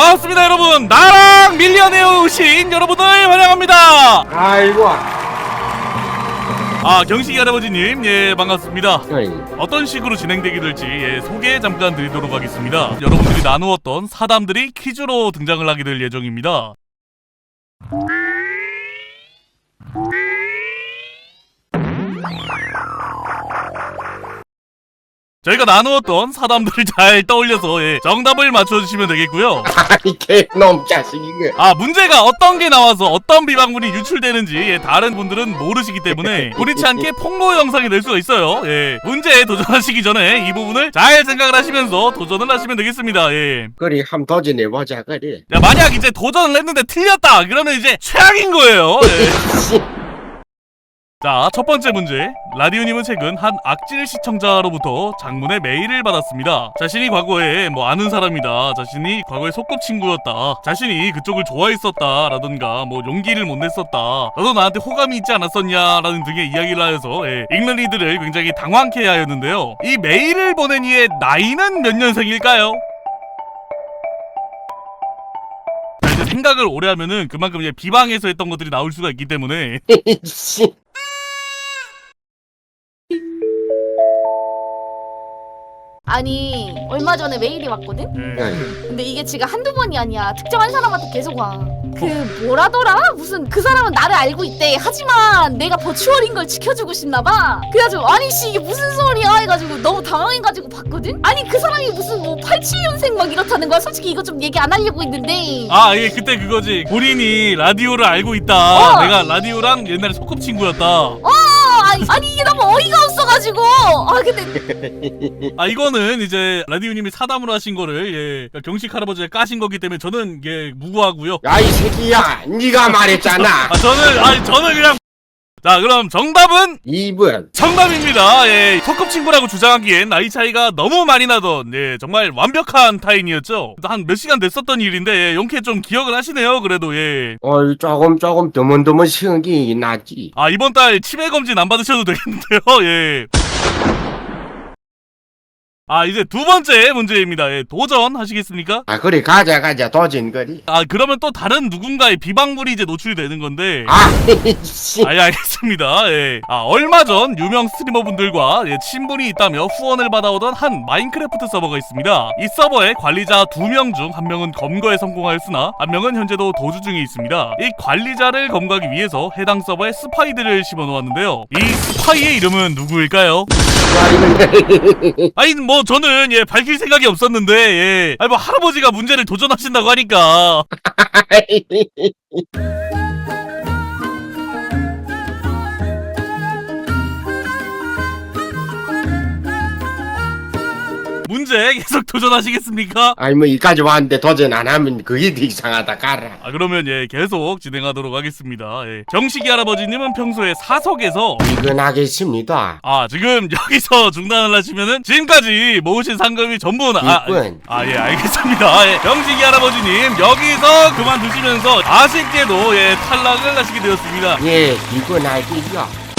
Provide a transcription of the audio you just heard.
반갑습니다 여러분. 나랑 밀리언에 오신 여러분을 환영합니다. 아이고. 아 경식이 할아버지님 예 반갑습니다. 어이, 어떤 식으로 진행되게 될지 예, 소개 잠깐 드리도록 하겠습니다. 여러분들이 나누었던 사담들이 퀴즈로 등장을 하게 될 예정입니다 저희가 나누었던 사담들을 잘 떠올려서 예, 정답을 맞춰주시면 되겠고요. 아이 개놈 자식이게. 아 문제가 어떤 게 나와서 어떤 비방문이 유출되는지 예, 다른 분들은 모르시기 때문에 고리치 않게 폭로 영상이 될 수가 있어요. 예 문제에 도전하시기 전에 이 부분을 잘 생각을 하시면서 도전을 하시면 되겠습니다. 예. 그리 함 도전해 보자 그래 야, 만약 이제 도전을 했는데 틀렸다! 그러면 이제 최악인 거예요. 예. 자, 첫 번째 문제. 라디오님은 최근 한 악질 시청자로부터 장문의 메일을 받았습니다. 자신이 과거에 뭐 아는 사람이다. 자신이 과거에 소꿉친구였다. 자신이 그쪽을 좋아했었다. 라든가 뭐 용기를 못 냈었다. 너도 나한테 호감이 있지 않았었냐. 라는 등의 이야기를 하여서 예, 이들을 굉장히 당황케 하였는데요. 이 메일을 보낸 이의 나이는 몇 년생일까요? 생각을 오래 하면은 그만큼 이제 비방에서 했던 것들이 나올 수가 있기 때문에 아니 얼마 전에 메일이 왔거든? 예. 어이, 근데 이게 지금 한두 번이 아니야 특정한 사람한테 계속 와그 뭐라더라? 무슨 그 사람은 나를 알고 있대 하지만 내가 버추얼인 걸 지켜주고 싶나봐 그래가지고 아니 씨 이게 무슨 소리야 해가지고 너무 당황해가지고 봤거든? 아니 그 사람이 무슨 뭐 87년생 막 이렇다는 거야 솔직히 이거 좀 얘기 안 하려고 했는데 아, 이게 그때 그거지. 본인이 라디오를 알고 있다. 어. 내가 라디오랑 옛날에 소꿉친구였다. 어, 아니, 이게 너무 어이가 없어가지고. 아 근데 아, 이거는 이제 라디오님이 사담으로 하신 거를 예, 그러니까 경식 할아버지가 까신 거기 때문에 저는 예, 무고하고요. 야 이 새끼야. 네가 말했잖아. 아, 저는 아니 저는 그냥 자, 그럼 정답은 2번 정답입니다. 예, 소꿉친구라고 주장하기엔 나이 차이가 너무 많이 나던 예, 정말 완벽한 타인이었죠. 한 몇 시간 됐었던 일인데 예, 용케 좀 기억을 하시네요. 그래도 예. 어이 조금 조금 드문드문 생각이 나지 아 이번 달 치매 검진 안 받으셔도 되겠는데요. 예. 아 이제 두 번째 문제입니다. 예, 도전하시겠습니까? 아 그래 가자 가자 도전 그리 아 그러면 또 다른 누군가의 비방물이 이제 노출이 되는 건데. 아씨 아, 예, 알겠습니다. 예. 아, 얼마 전 유명 스트리머분들과 예, 친분이 있다며 후원을 받아오던 한 마인크래프트 서버가 있습니다. 이 서버의 관리자 두 명 중 한 명은 검거에 성공하였으나 한 명은 현재도 도주 중에 있습니다. 이 관리자를 검거하기 위해서 해당 서버에 스파이들을 심어놓았는데요. 이 스파이의 이름은 누구일까요? 아니 뭐 저는 예 밝힐 생각이 없었는데 예. 아니 뭐 할아버지가 문제를 도전하신다고 하니까 문제 계속 도전하시겠습니까? 아니 뭐 이까지 왔는데 도전 안 하면 그게 더 이상하다 가라 아 그러면 예 계속 진행하도록 하겠습니다. 예. 정식이 할아버지님은 평소에 사석에서 이건 하겠습니다 아 지금 여기서 중단을 하시면은 지금까지 모으신 상금이 전부 나 이건. 아예 알겠습니다. 예. 정식이 할아버지님 여기서 그만두시면서 아쉽게도 예 탈락을 하시게 되었습니다. 예 알겠요